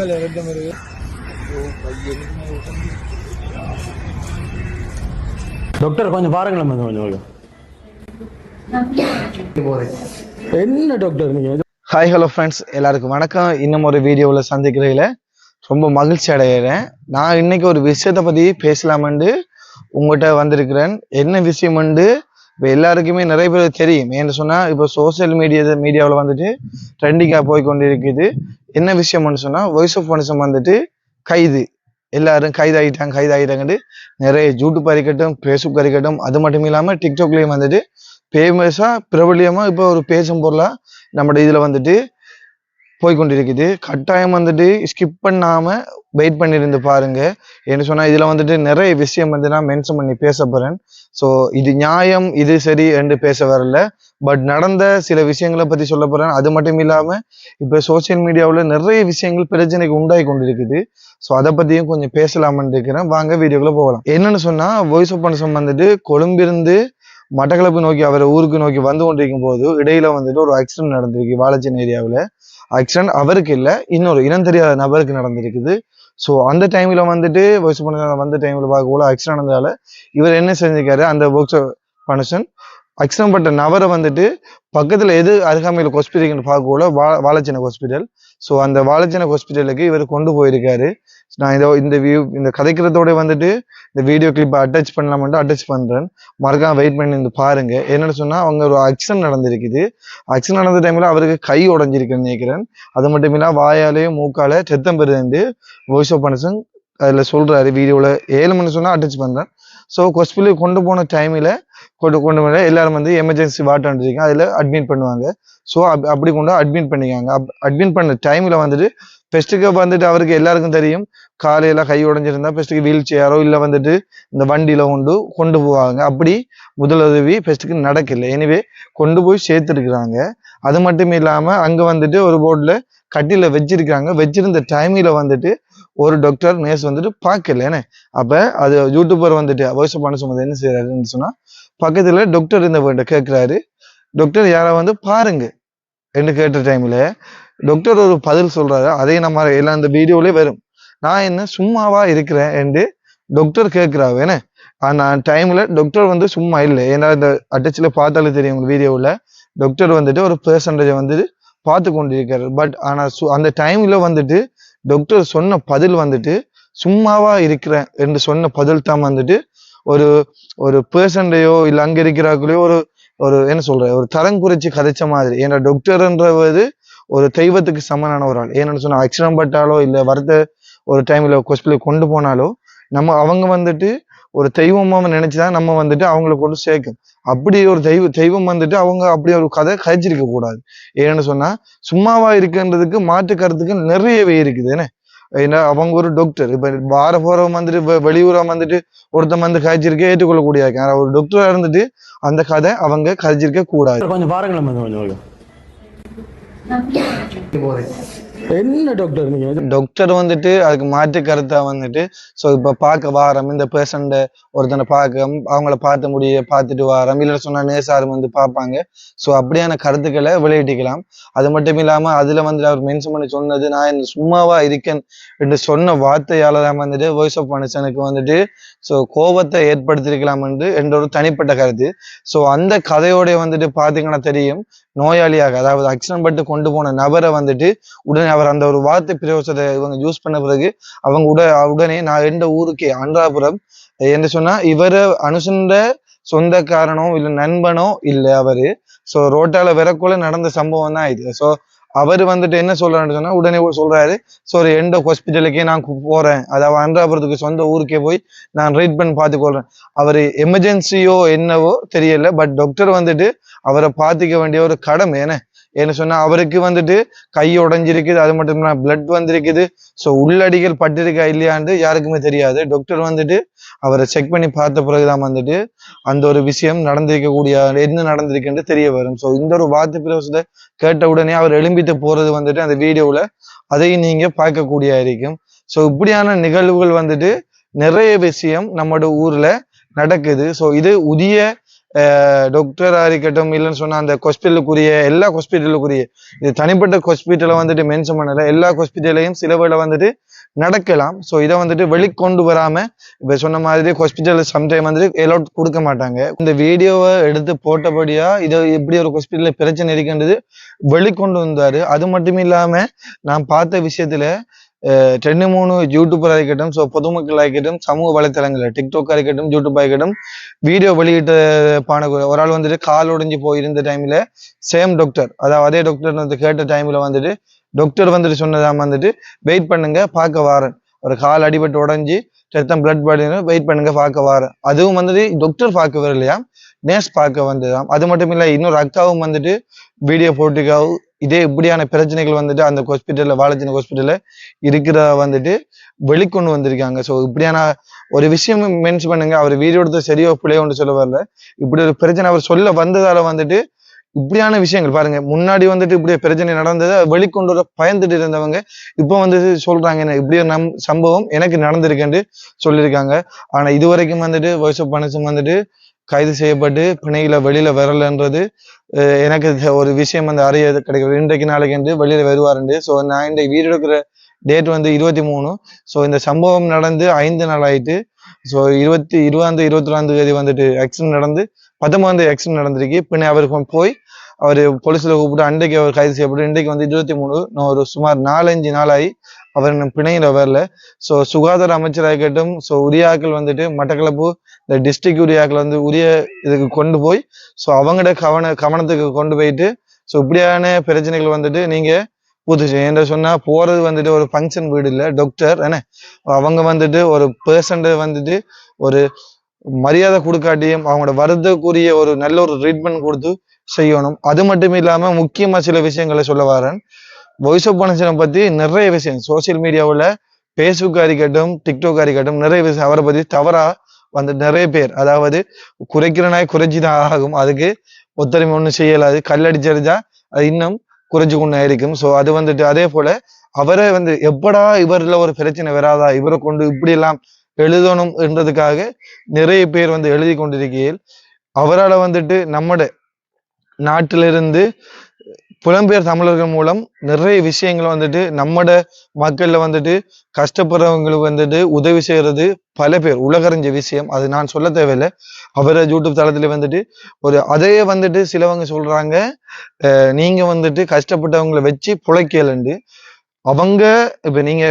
வருது ஓ பையனுக்கு டாக்டர் கொஞ்சம் பாருங்களேன் கொஞ்சம் என்ன டாக்டர் நீங்க? ஹாய் ஹலோ ஃப்ரெண்ட்ஸ் எல்லாருக்கும் வணக்கம். இன்னும் ஒரு வீடியோவில் சந்திக்கிறதுல ரொம்ப மகிழ்ச்சி அடைகிறேன். நான் இன்னைக்கு ஒரு விஷயத்தை பற்றி பேசலாமெண்டு உங்கள்கிட்ட வந்திருக்கிறேன். என்ன விஷயம்ண்டு இப்போ எல்லாருக்குமே நிறைய பேர் தெரியும். ஏன்னு சொன்னால் இப்போ சோஷியல் மீடியா மீடியாவில் வந்துட்டு ட்ரெண்டிங்காக போய் கொண்டு இருக்குது என்ன விஷயம்னு சொன்னால் வாய்ஸ் ஆஃப் மனுஷன் வந்துட்டு கைது. எல்லாரும் கைதாகிட்டாங்க கைதாகிட்டாங்கட்டு நிறைய யூடியூப் இருக்கட்டும் ஃபேஸ்புக் இருக்கட்டும் அது மட்டும் இல்லாமல் டிக்டாக்லேயும் வந்துட்டு ஃபேமஸாக பிரபலியமாக இப்போ ஒரு பேசும் பொருளாக நம்மளோட இதில் வந்துட்டு போய்கொண்டிருக்குது கட்டாயம் வந்துட்டு ஸ்கிப் பண்ணாமல் வெயிட் பண்ணியிருந்து பாருங்க. என்ன சொன்னால் இதில் வந்துட்டு நிறைய விஷயம் வந்து நான் மென்ஷன் பண்ணி பேச போகிறேன் ஸோ இது நியாயம் இது சரி என்று பேச வரல. பட் நடந்த சில விஷயங்களை பற்றி சொல்ல போகிறேன் அது மட்டும் இல்லாமல் இப்போ சோஷியல் மீடியாவில் நிறைய விஷயங்கள் பிரச்சனைக்கு உண்டாகி கொண்டிருக்குது. ஸோ அதை பற்றியும் கொஞ்சம் பேசலாம்னு இருக்கிறேன். வாங்க வீடியோக்குள்ளே போகலாம். என்னென்னு சொன்னால் வாய்ஸ் ஆஃப் பன்சம் வந்துட்டு கொழும்பிருந்து மட்டக்களப்பு நோக்கி அவரை ஊருக்கு நோக்கி வந்து கொண்டிருக்கும் போது இடையில வந்துட்டு ஒரு ஆக்சிடென்ட் நடந்திருக்கு வாழைச்சன் ஏரியாவில். ஆக்சிடென்ட் அவருக்கு இல்லை இன்னொரு இனம் தெரியாத நபருக்கு நடந்திருக்குது. ஸோ அந்த டைம்ல வந்துட்டு வாய்ஸ் பண்ண வந்த டைம்ல பார்க்கக்குள்ள ஆக்சிடென்ட் நடந்ததால இவர் என்ன செஞ்சிருக்காரு? அந்த ஒர்க்ஸ் பனுஷன் ஆக்சிடென்ட் பட்ட நபரை வந்துட்டு பக்கத்துல எது அருகாமையில் ஹாஸ்பிட்டல் பார்க்கக்குள்ள வா வாழைச்சனை ஹாஸ்பிட்டல் ஸோ அந்த வாலஜனக் ஹாஸ்பிட்டலுக்கு இவர் கொண்டு போயிருக்காரு. நான் இதை இந்த வியூ இந்த கதைக்கிறதோட வந்துட்டு இந்த வீடியோ கிளிப்பை அட்டாச் பண்ணலாம்ட்டு அட்டாச் பண்ணுறேன் மறக்காம வெயிட் பண்ணி இருந்து பாருங்க. என்னென்னு சொன்னால் அவங்க ஒரு ஆக்சிடென்ட் நடந்திருக்குது. ஆக்சிடென்ட் நடந்த டைமில் அவருக்கு கை உடஞ்சிருக்குன்னு நினைக்கிறேன். அது மட்டும் இல்லை வாயாலேயும் மூக்கால செத்தம் பெறுது வாய்ஸ் ஆஃப் பர்சன் அதில் சொல்கிறாரு வீடியோவில் ஏழு மணி சொன்னால் அட்டாச் பண்ணுறேன் ஸோ ஹாஸ்பிட்டலுக்கு கொண்டு போன டைமில் கொண்டு கொண்டு வந்து எல்லாரும் வந்து எமர்ஜென்சி வார்டு இருக்கீங்க அதில் அட்மிட் பண்ணுவாங்க. ஸோ அப்படி கொண்டு அட்மிட் பண்ணிக்காங்க அட்மிட் பண்ண டைமில் வந்துட்டு ஃபெஸ்ட்டுக்கு வந்துட்டு அவருக்கு எல்லாருக்கும் தெரியும். காலையில் கை உடஞ்சிருந்தா ஃபெஸ்ட்டுக்கு வீல் சேரோ இல்லை வந்துட்டு இந்த வண்டியில் கொண்டு கொண்டு போவாங்க. அப்படி முதலுதவி ஃபெஸ்ட்டுக்கு நடக்கல. எனவே கொண்டு போய் சேர்த்துருக்குறாங்க. அது மட்டும் இல்லாமல் அங்கே வந்துட்டு ஒரு போர்டில் கட்டியில் வச்சிருக்காங்க வச்சிருந்த டைமில் வந்துட்டு ஒரு டாக்டர் நேர்ஸ் வந்துட்டு பார்க்கல. ஏன்னே அப்போ அது யூடியூபர் வந்துட்டு வாய்ஸ் பண்ண சொன்னது என்ன செய்யறாருன்னு சொன்னா பக்கத்துல டாக்டர் இருந்த கேட்கிறாரு டாக்டர் யாரை வந்து பாருங்க என்று கேட்ட டைம்ல டாக்டர் ஒரு பதில் சொல்றாரு. அதையும் நம்ம எல்லாம் இந்த வீடியோலே வரும். நான் என்ன சும்மாவா இருக்கிறேன் என்று டாக்டர் கேட்கிறாரு என்ன? ஆனா டைம்ல டாக்டர் வந்து சும்மா இல்லை. ஏன்னா இந்த அட்டச்சில் பார்த்தாலே தெரியும் வீடியோவில் டாக்டர் வந்துட்டு ஒரு பெர்சன்டேஜ் வந்துட்டு பார்த்து கொண்டிருக்காரு. பட் ஆனா சு- அந்த டைம்ல வந்துட்டு டாக்டர் சொன்ன பதில் வந்துட்டு சும்மாவா இருக்கிறேன் என்று சொன்ன பதில் தான் வந்துட்டு ஒரு ஒரு பேஷண்டையோ இல்லை அங்கே இருக்கிறார்களையோ ஒரு ஒரு என்ன சொல்ற ஒரு தரம் குறிச்சு கதைச்ச மாதிரி. ஏன்னா டாக்டர்ன்றது ஒரு தெய்வத்துக்கு சமனான ஒரு ஆள். ஏன்னு சொன்னா ஆக்சிடென்ட் பட்டாலோ இல்லை வரத ஒரு டைம்ல ஹாஸ்பிட்டலுக்கு கொண்டு போனாலோ நம்ம அவங்க வந்துட்டு ஒரு தெய்வமா நினைச்சுதான் நம்ம வந்துட்டு அவங்கள கொண்டு சேர்க்கும். அப்படி ஒரு தெய்வ தெய்வம் வந்துட்டு அவங்க அப்படி ஒரு கதை கழிச்சிருக்க கூடாது ஏன்னு சொன்னா சும்மாவா இருக்குன்றதுக்கு மாற்று கருத்துக்கு நிறையவே இருக்குது என்ன? ஏன்னா அவங்க ஒரு டாக்டர் இப்ப வார போறவன் வந்துட்டு வெளியூரா வந்துட்டு ஒருத்தன் வந்து கதைச்சிருக்க ஏற்றுக்கொள்ளக்கூடிய ஆனா ஒரு டாக்டரா இருந்துட்டு அந்த கதை அவங்க கதைச்சிருக்க கூடாது. கொஞ்சம் பாருங்களேன் என்ன டாக்டர் நீங்க டாக்டர் வந்துட்டு அதுக்கு மாற்று கருத்தா வந்துட்டு ஸோ இப்ப பார்க்க வாரம் இந்த பேஷண்ட ஒருத்தனை பார்க்க அவங்கள பார்த்த முடிய பார்த்துட்டு வாரம் இல்லை சொன்னா நேசாரும் வந்து பார்ப்பாங்க. ஸோ அப்படியான கருத்துக்களை வெளியிட்டிக்கலாம். அது மட்டும் இல்லாம அதுல வந்து அவர் மென்ஷன் பண்ணி சொன்னது நான் இந்த சும்மாவா இருக்கேன் என்று சொன்ன வார்த்தையால தான் வந்துட்டு வாய்ஸ் ஆஃப் மனுஷனுக்கு வந்துட்டு ஸோ கோபத்தை ஏற்படுத்தியிருக்கலாம் என்று என்ற ஒரு தனிப்பட்ட கருத்து. ஸோ அந்த கதையோட வந்துட்டு பாத்தீங்கன்னா தெரியும். நோயாளியாக அதாவது ஆக்சிடென்ட் பட்டு கொண்டு போன நபரை வந்துட்டு உடனே அவர் அந்த ஒரு வார்த்தை பிரயோசத்தை இவங்க யூஸ் பண்ண பிறகு அவங்க உட உடனே நான் எந்த ஊருக்கே அன்றாபுரம் என்று சொன்னா இவரை அனுசந்த சொந்தக்காரனோ இல்ல நண்பனோ இல்ல அவரு. சோ ரோட்டால விறக்குள்ள நடந்த சம்பவம் தான் இது. சோ அவர் வந்துட்டு என்ன சொல்றாருன்னு சொன்னா உடனே சொல்றாரு. ஸோ எந்த ஹாஸ்பிட்டலுக்கே நான் போறேன். அதாவது அன்றாபுரத்துக்கு சொந்த ஊருக்கே போய் நான் ட்ரீட்மெண்ட் பண்ணி பார்த்துக்கொள்றேன் அவர் எமர்ஜென்சியோ என்னவோ தெரியல பட் டாக்டர் வந்துட்டு அவரை பார்த்துக்க வேண்டிய ஒரு கடமை என்ன? ஏன்னு சொன்னா அவருக்கு வந்துட்டு கை உடைஞ்சிருக்குது அது மட்டும் இல்லாமல் பிளட் வந்திருக்குது. ஸோ உள்ளடிகள் பட்டிருக்கா இல்லையான்னு யாருக்குமே தெரியாது. டாக்டர் வந்துட்டு அவரை செக் பண்ணி பார்த்த பிறகுதான் வந்துட்டு அந்த ஒரு விஷயம் நடந்திருக்கக்கூடிய என்ன நடந்திருக்குன்னு தெரிய வரும். ஸோ இந்த ஒரு வாத்து பிரவசத்தை கேட்ட உடனே அவர் எழும்பிட்டு போறது வந்துட்டு அந்த வீடியோவில் அதையும் நீங்க பார்க்கக்கூடிய இருக்கும். ஸோ இப்படியான நிகழ்வுகள் வந்துட்டு நிறைய விஷயம் நம்மளோட ஊர்ல நடக்குது. ஸோ இது உரிய டாக்டரா இருக்கட்டும் இல்லைன்னு சொன்னா அந்த ஹாஸ்பிட்டலுக்குரிய எல்லா ஹாஸ்பிட்டலுக்குரிய இது தனிப்பட்ட ஹாஸ்பிட்டலை வந்துட்டு மென்ஷன் பண்ணல. எல்லா ஹாஸ்பிட்டலையும் சில வந்துட்டு நடக்கலாம். ஸோ இதை வந்துட்டு வெளிக்கொண்டு வராம இப்போ சொன்ன மாதிரி ஹாஸ்பிட்டல் சம்டைம் வந்துட்டு எலோட் கொடுக்க மாட்டாங்க. இந்த வீடியோவை எடுத்து போட்டபடியா இதை எப்படி ஒரு ஹாஸ்பிட்டலில் பிரச்சனை இருக்கின்றது வெளிக்கொண்டு வந்தாரு. அது மட்டும் இல்லாம நான் பார்த்த விஷயத்துல ரெண்டு மூணு யூடியூபர் இருக்கட்டும் ஸோ பொதுமக்கள் இருக்கட்டும் சமூக வலைத்தளங்கள் டிக்டாக் இருக்கட்டும் யூடியூப் இருக்கட்டும் வீடியோ வெளியிட்ட பான ஒரு ஆள் வந்துட்டு கால் உடைஞ்சு போயிருந்த டைமில் சேம் டாக்டர் அதாவது அதே டாக்டர் வந்து கேட்ட டைமில் வந்துட்டு டாக்டர் வந்துட்டு சொன்னதாம வந்துட்டு வெயிட் பண்ணுங்க பார்க்க வாரேன். ஒரு கால் அடிபட்டு உடஞ்சி ரத்தம் பிளட் பாடினு வெயிட் பண்ணுங்க பார்க்க வாரேன். அதுவும் வந்துட்டு டாக்டர் பார்க்க வரலையாம் நேர்ஸ் பார்க்க வந்ததாம். அது மட்டும் இல்லை இன்னொரு அக்காவும் வந்துட்டு வீடியோ போட்டுக்காவும் இதே இப்படியான பிரச்சனைகள் வந்துட்டு அந்த ஹாஸ்பிட்டல்ல வாலஜன் ஹாஸ்பிட்டல்ல இருக்கிற வந்துட்டு வெளிக்கொண்டு வந்திருக்காங்க. ஸோ இப்படியான ஒரு விஷயம் மென்ஷன் பண்ணுங்க. அவர் வீடியோ சரியோ பிள்ளையோ ஒன்று சொல்ல வரல. இப்படி ஒரு பிரச்சனை அவர் சொல்ல வந்ததால வந்துட்டு இப்படியான விஷயங்கள் பாருங்க. முன்னாடி வந்துட்டு இப்படி பிரச்சனை நடந்தது. வெளிக்கொண்டு வர பயந்துட்டு இருந்தவங்க இப்போ வந்து சொல்றாங்க என்ன இப்படி ஒரு நம் சம்பவம் எனக்கு நடந்திருக்குன்னு சொல்லியிருக்காங்க. ஆனா இது வரைக்கும் வந்துட்டு வாய்ஸ் ஆஃப் வந்துட்டு கைது செய்யப்பட்டு பிணையில வெளியில வரலன்றது எனக்கு ஒரு விஷயம் வந்து அறிய கிடைக்கிறது. இன்றைக்கு நாளைக்கு என்று வெளியில வருவாருண்டு ஸோ நான் இன்றைக்கு வீடு எடுக்கிற டேட் வந்து இருபத்தி மூணு. ஸோ இந்த சம்பவம் நடந்து ஐந்து நாள் ஆயிட்டு ஸோ இருபத்தி இருபதாந்து இருபத்தி ரெண்டாம் தேதி வந்துட்டு ஆக்சிடென்ட் நடந்து பத்தொன்பதாம் ஆக்சிடென்ட் நடந்திருக்கு. பின்ன அவருக்கு போய் அவர் போலீஸில் கூப்பிட்டு அன்றைக்கு அவர் கைது செய்யப்பட்டு இன்றைக்கு வந்து இருபத்தி மூணு ஒரு சுமார் நாலஞ்சு நாளாகி அவர் பிணையில் வரல. ஸோ சுகாதார அமைச்சராக இருக்கட்டும் ஸோ உரியாக்கள் வந்துட்டு மட்டக்களப்பு இந்த டிஸ்ட்ரிக்ட் உரியாக்கள் வந்து உரிய இதுக்கு கொண்டு போய் ஸோ அவங்களோட கவன கவனத்துக்கு கொண்டு போயிட்டு ஸோ இப்படியான பிரச்சனைகள் வந்துட்டு நீங்கள் புதுசு என்ற சொன்னால் போகிறது வந்துட்டு ஒரு ஃபங்க்ஷன் வீடு இல்லை டாக்டர் என்ன? அவங்க வந்துட்டு ஒரு பேஷண்ட வந்துட்டு ஒரு மரியாதை கொடுக்காட்டியும் அவங்களோட வருத்தக்குரிய ஒரு நல்ல ஒரு ட்ரீட்மெண்ட் கொடுத்து செய்யணும். அது மட்டும் இல்லாம முக்கியமா சில விஷயங்களை சொல்ல வரேன். வாய்ஸ் ஆஃப் பனசனை பத்தி நிறைய விஷயம். சோசியல் மீடியாவில் ஃபேஸ்புக் இருக்கட்டும் டிக்டாக் இருக்கட்டும் நிறைய விஷயம். அவரை பத்தி தவறா வந்து நிறைய பேர் அதாவது குறைக்கிற நாய் குறைச்சி தான் ஆகும். அதுக்கு ஒத்தரிமை ஒன்றும் செய்யலாது. கல்லடிச்சரிஞ்சா அது இன்னும் குறைஞ்சு கொண்டு இருக்கும். ஸோ அது வந்துட்டு அதே போல அவரை வந்து எப்படா இவர்ல ஒரு பிரச்சனை வராதா? இவரை கொண்டு இப்படி எல்லாம் எழுதணும் என்றதுக்காக நிறைய பேர் வந்து எழுதி கொண்டிருக்கையில் அவரால் வந்துட்டு நம்மட நாட்டிலிருந்து புலம்பெயர் தமிழர்கள் மூலம் நிறைய விஷயங்களை வந்துட்டு நம்மட மக்கள்ல வந்துட்டு கஷ்டப்படுறவங்களுக்கு வந்துட்டு உதவி செய்யறது பல பேர். உலகறிஞ்ச விஷயம். அது நான் சொல்ல தேவையில்லை. அவரை யூடியூப் தளத்துல வந்துட்டு ஒரு அதையே வந்துட்டு சிலவங்க சொல்றாங்க. நீங்கள் நீங்க வந்துட்டு கஷ்டப்பட்டவங்களை வச்சு புழைக்கலண்டு. அவங்க இப்ப நீங்க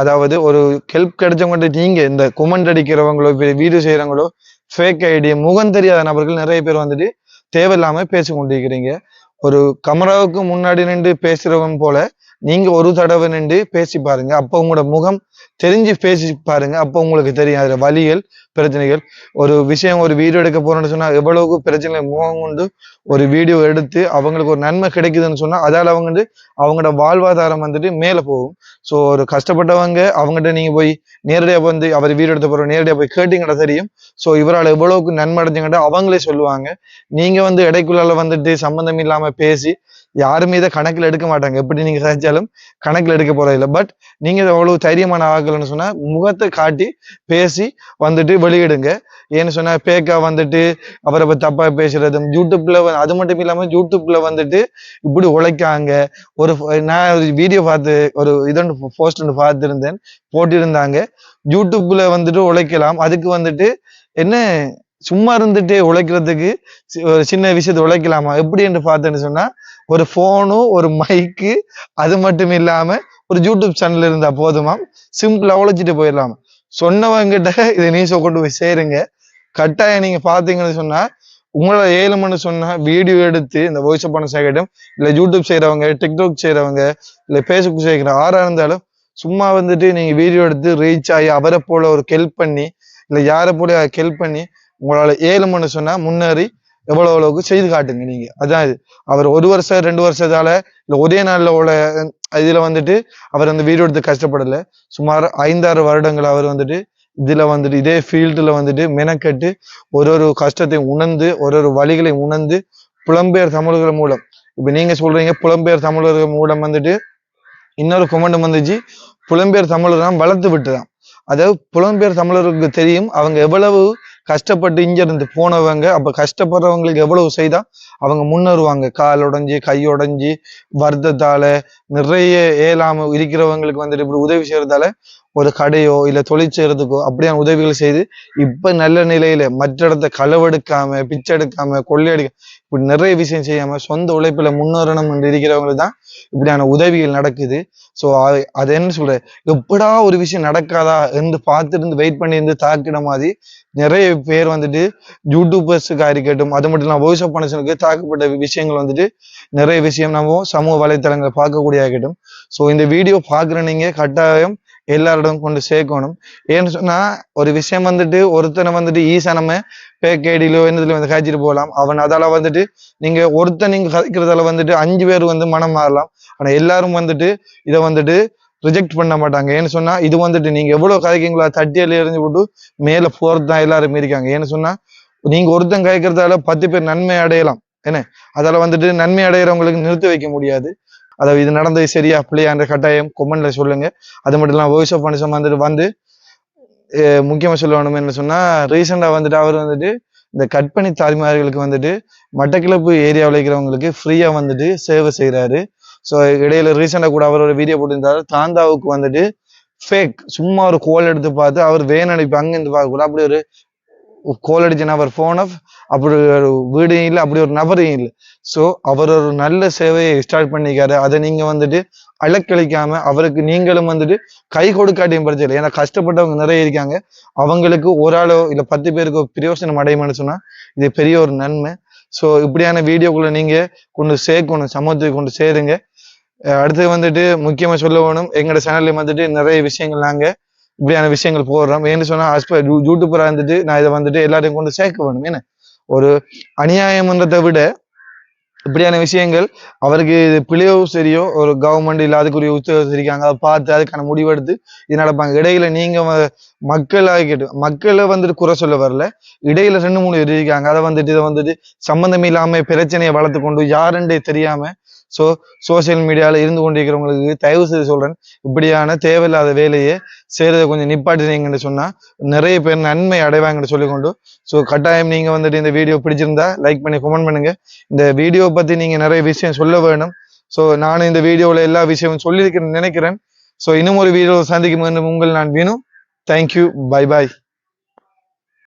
அதாவது ஒரு ஹெல்ப் கிடைச்சவங்க நீங்க இந்த குமெண்ட் அடிக்கிறவங்களோ வீடியோ செய்யறவங்களோ ஃபேக் ஐடி முகம் தெரியாத நபர்கள் நிறைய பேர் வந்துட்டு தேவையில்லாம பேசி கொண்டிருக்கிறீங்க. ஒரு கமராவுக்கு முன்னாடி நின்று பேசுறவன் போல நீங்க ஒரு தடவை நின்று பேசி பாருங்க. அப்போ உங்களோட முகம் தெரிஞ்சு பேசி பாருங்க. அப்போ உங்களுக்கு தெரியும். அதில் வழிகள் பிரச்சனைகள். ஒரு விஷயம் ஒரு வீடியோ எடுக்க போறோம்னு சொன்னா எவ்வளவுக்கு பிரச்சனை முகம் கொண்டு ஒரு வீடியோ எடுத்து அவங்களுக்கு ஒரு நன்மை கிடைக்குதுன்னு சொன்னா அதால அவங்க வந்து அவங்களோட வாழ்வாதாரம் வந்துட்டு மேல போகும். ஸோ ஒரு கஷ்டப்பட்டவங்க அவங்ககிட்ட நீங்க போய் நேரடியா வந்து அவர் வீடியோ எடுத்த போற நேரடியா போய் கேட்டீங்கன்னா தெரியும். ஸோ இவரால் எவ்வளவுக்கு நன்மை அடைஞ்சுங்கிட்ட அவங்களே சொல்லுவாங்க. நீங்க வந்து இடைக்குள்ளால வந்துட்டு சம்மந்தம் இல்லாம பேசி யாருமே இதை கணக்கில் எடுக்க மாட்டாங்க. எப்படி நீங்க செஞ்சாலும் கணக்கில் எடுக்க போறதில்லை. பட் நீங்க அவ்வளவு தைரியமான ஆகலைன்னு சொன்னா முகத்தை காட்டி பேசி வந்துட்டு வெளியிடுங்க. ஏன்னு சொன்னா பேக்கா வந்துட்டு அவரை தப்பாக பேசுறதும் யூடியூப்ல அது மட்டும் இல்லாமல் யூடியூப்ல வந்துட்டு இப்படி உழைக்காங்க. ஒரு நான் ஒரு வீடியோ பார்த்து ஒரு இதொன்று போஸ்ட் ஒன்று பார்த்துருந்தேன் போட்டிருந்தாங்க. யூடியூப்ல வந்துட்டு உழைக்கலாம். அதுக்கு வந்துட்டு என்ன சும்மா இருந்துட்டே உழைக்கிறதுக்கு ஒரு சின்ன விஷயத்தை உழைக்கலாமா? எப்படி என்று பார்த்தேன்னு சொன்னா ஒரு ஃபோனும் ஒரு மைக்கு அது மட்டும் இல்லாம ஒரு யூடியூப் சேனல் இருந்தா போதுமா சிம்பிளா உழைச்சிட்டு போயிடலாம். சொன்னவங்கிட்ட இதை நீச கொண்டு போய் சேருங்க. கட்டாயம் நீங்க பாத்தீங்கன்னு சொன்னா உங்களோட ஏழுமன்னு சொன்னா வீடியோ எடுத்து இந்த வாய்ஸ் பண்ண செய்யட்டும் இல்ல யூடியூப் செய்யறவங்க டிக்டாக் செய்யறவங்க இல்ல ஃபேஸ்புக் செய்கிற ஆறா இருந்தாலும் சும்மா வந்துட்டு நீங்க வீடியோ எடுத்து ரீச் ஆகி அவரை போல ஒரு ஹெல்ப் பண்ணி இல்ல யாரை போல ஹெல்ப் பண்ணி உங்களால மணி சொன்னா முன்னேறி எவ்வளவு அளவுக்கு செய்து காட்டுங்க நீங்க. அதான் இது. அவர் ஒரு வருஷம் ரெண்டு வருஷத்தால இந்த ஒரே நாளில் உள்ள இதில் வந்துட்டு அவர் அந்த வீடு எடுத்து கஷ்டப்படலை. சுமார் ஐந்தாறு வருடங்கள் அவர் வந்துட்டு இதில் வந்துட்டு இதே ஃபீல்டில் வந்துட்டு மெனக்கட்டு ஒரு ஒரு கஷ்டத்தையும் உணர்ந்து ஒரு ஒரு வழிகளை உணர்ந்து புலம்பெயர் தமிழர்கள் மூலம் இப்போ நீங்கள் சொல்கிறீங்க புலம்பெயர் தமிழர்கள் மூலம் வந்துட்டு இன்னொரு கொமெண்ட் வந்துச்சு புலம்பெயர் தமிழர்கள் வளர்த்து விட்டுதான். அதாவது புலம்பெயர் தமிழருக்கு தெரியும் அவங்க எவ்வளவு கஷ்டப்பட்டு இங்க இருந்து போனவங்க அப்ப கஷ்டப்படுறவங்களுக்கு எவ்வளவு செய்தா அவங்க முன்னேறுவாங்க. கால் உடைஞ்சு கை உடைஞ்சு நிறைய ஏழாமல் இருக்கிறவங்களுக்கு வந்துட்டு இப்படி உதவி செய்யறதால ஒரு கடையோ இல்லை தொழில் செய்யறதுக்கோ அப்படியான உதவிகள் செய்து இப்ப நல்ல நிலையில மற்ற இடத்த களவெடுக்காம பிச்சை எடுக்காம கொள்ளையடிக்க இப்படி நிறைய விஷயம் செய்யாம சொந்த உழைப்புல முன்னேறணும் என்று இருக்கிறவங்களுக்கு தான் இப்படியான உதவிகள் நடக்குது. ஸோ அது என்ன சொல்ற? எப்படா ஒரு விஷயம் நடக்காதா என்று பார்த்துருந்து வெயிட் பண்ணி இருந்து தாக்கிட மாதிரி நிறைய பேர் வந்துட்டு யூடியூபர்ஸுக்காக இருக்கட்டும் அது மட்டும் இல்லாமல் வாய்ஸ் ஆஃப் பனசனுக்கு தாக்கப்பட்ட விஷயங்கள் வந்துட்டு நிறைய விஷயம் நம்ம சமூக வலைத்தளங்களை பார்க்கக்கூடிய ஆகட்டும் ஸோ இந்த வீடியோ பார்க்குற நீங்க கட்டாயம் எல்லாரிடம் கொண்டு சேர்க்கணும். ஏன்னு சொன்னா ஒரு விஷயம் வந்துட்டு ஒருத்தனை வந்துட்டு ஈஸா நம்ம பேக்கேடிலோ என்னதுல வந்து காய்ச்சிட்டு போகலாம். அவன் அதால வந்துட்டு நீங்க ஒருத்தன் நீங்க கதைக்கிறதால வந்துட்டு அஞ்சு பேர் வந்து மனம் மாறலாம். ஆனா எல்லாரும் வந்துட்டு இதை வந்துட்டு ரிஜெக்ட் பண்ண மாட்டாங்க. ஏன்னு சொன்னா இது வந்துட்டு நீங்க எவ்வளவு கதைக்கீங்களோ தட்டியில எறிஞ்சு போட்டு மேல போறது தான் எல்லாரும் இருக்காங்க ஏன்னு சொன்னா நீங்க ஒருத்தன் கதைக்கிறதால பத்து பேர் நன்மை அடையலாம். என்ன? அதால வந்துட்டு நன்மை அடையிறவங்களுக்கு நிறுத்தி வைக்க முடியாது. அதாவது இது நடந்தது சரியா பிள்ளையான்ற கட்டாயம் கொமெண்ட்ல சொல்லுங்க. அது மட்டும் இல்லாமல் வாய்ஸ் ஆஃப் மனுஷன் வந்துட்டு வந்து முக்கியமாக சொல்லணும் என்ன சொன்னால் ரீசெண்டாக வந்துட்டு அவர் வந்துட்டு இந்த கற்பனை தாய்மார்களுக்கு வந்துட்டு மட்டக்கிளப்பு ஏரியாவில் இருக்கிறவங்களுக்கு ஃப்ரீயாக வந்துட்டு சேவை செய்கிறாரு ஸோ இடையில ரீசெண்டாக கூட அவர் ஒரு வீடியோ போட்டிருந்தாரு. தாந்தாவுக்கு வந்துட்டு ஃபேக் சும்மா ஒரு கோல் எடுத்து பார்த்து அவர் வேன் அனுப்பி அங்கேருந்து பார்க்க கூட அப்படி ஒரு கோல் அடிச்ச நபர் ஃபோன் ஆஃப் அப்படி ஒரு வீடும் இல்லை அப்படி ஒரு நபரும் இல்லை. ஸோ அவர் ஒரு நல்ல சேவையை ஸ்டார்ட் பண்ணிக்காரு அதை நீங்க வந்துட்டு அலக்களிக்காம அவருக்கு நீங்களும் வந்துட்டு கை கொடுக்காட்டியும் பிரச்சனை இல்லை ஏன்னா கஷ்டப்பட்டவங்க நிறைய இருக்காங்க. அவங்களுக்கு ஒரு ஆளோ இல்லை பத்து பேருக்கு பிரயோசனம் அடையுமான்னு சொன்னா இது பெரிய ஒரு நன்மை. ஸோ இப்படியான வீடியோக்குள்ள நீங்க கொண்டு சேர்க்கணும் சமூகத்துக்கு கொண்டு சேருங்க. அடுத்து வந்துட்டு முக்கியமா சொல்ல வேணும் எங்களோட சேனல்ல வந்துட்டு நிறைய விஷயங்கள் நாங்கள் இப்படியான விஷயங்கள் போடுறோம் ஏன்னு சொன்னா ஹஸ்பண்ட் யூடியூபரா இருந்துட்டு நான் இதை வந்துட்டு எல்லாரையும் கொண்டு சேர்க்க வேணும். என்ன? ஒரு அநியாயம்ன்றதை விட இப்படியான விஷயங்கள் அவருக்கு இது பிழையோ சரியோ ஒரு கவர்மெண்ட் இல்ல அதுக்குரிய உத்தியோகம் இருக்காங்க அதை பார்த்து அதுக்கான முடிவெடுத்து இது நடப்பாங்க. இடையில நீங்க வ- மக்களாக கேட்டு மக்களை வந்துட்டு குறை சொல்ல வரல. இடையில ரெண்டு மூணு பேர் இருக்காங்க. அதை வந்துட்டு இதை வந்துட்டு சம்பந்தம் இல்லாம பிரச்சனையை வளர்த்து கொண்டு யாருன்றே தெரியாம ஸோ சோசியல் மீடியாவில் இருந்து கொண்டிருக்கிறவங்களுக்கு தயவு செய்து சொல்கிறேன் இப்படியான தேவையில்லாத வேலையை செய்கிறத கொஞ்சம் நிப்பாட்டினீங்கன்னு சொன்னால் நிறைய பேர் நன்மை அடைவாங்கன்னு சொல்லிக்கொண்டு ஸோ கட்டாயம் நீங்கள் வந்துட்டு இந்த வீடியோ பிடிச்சிருந்தா லைக் பண்ணி கமெண்ட் பண்ணுங்கள் இந்த வீடியோ பற்றி நீங்கள் நிறைய விஷயம் சொல்ல வேணும். ஸோ நானும் இந்த வீடியோவில் எல்லா விஷயமும் சொல்லியிருக்கிறேன்னு நினைக்கிறேன். ஸோ இன்னும் ஒரு வீடியோவை சந்திக்கும் முன் உங்கள் நான் வேணும் தேங்க்யூ பை பாய்